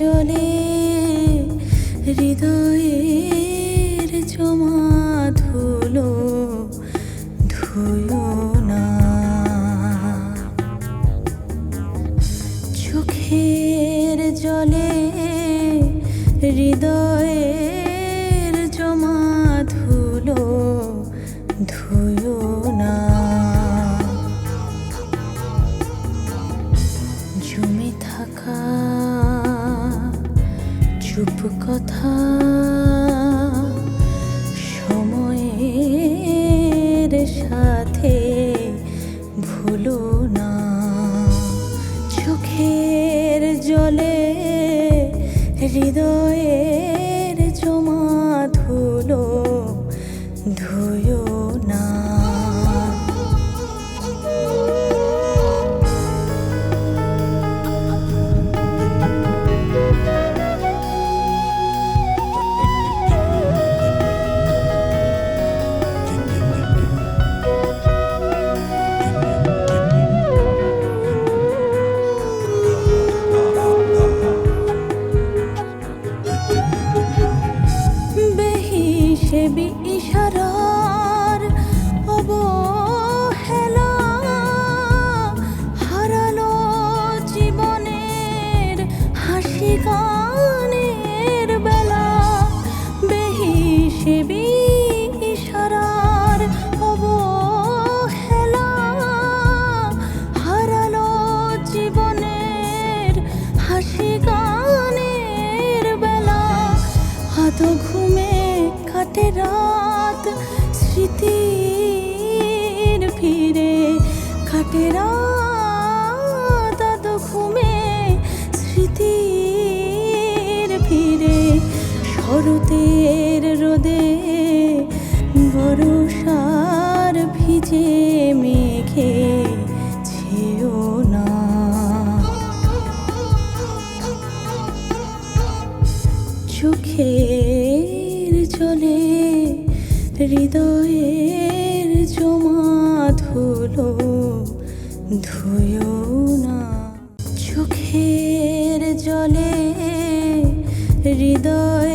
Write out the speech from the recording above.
চলে হৃদয়ের জমা ধুলো ধুলো না। চোখের জলে হৃদয়ে কথা সময়ের সাথে ভুলো না। চোখের জলে হৃদয়ের জমা ধুলো ধুয়ো রাত, স্মৃতির ভিড়ে কাটে রাত ঘুমে, স্মৃতির ভিড়ে শরতের রোদে বরষার ভিজে মেঘে ছেও না। চোখের জলে হৃদয়ের জমা ধুলো ধুয়ো না। চোখের জলে হৃদয়ের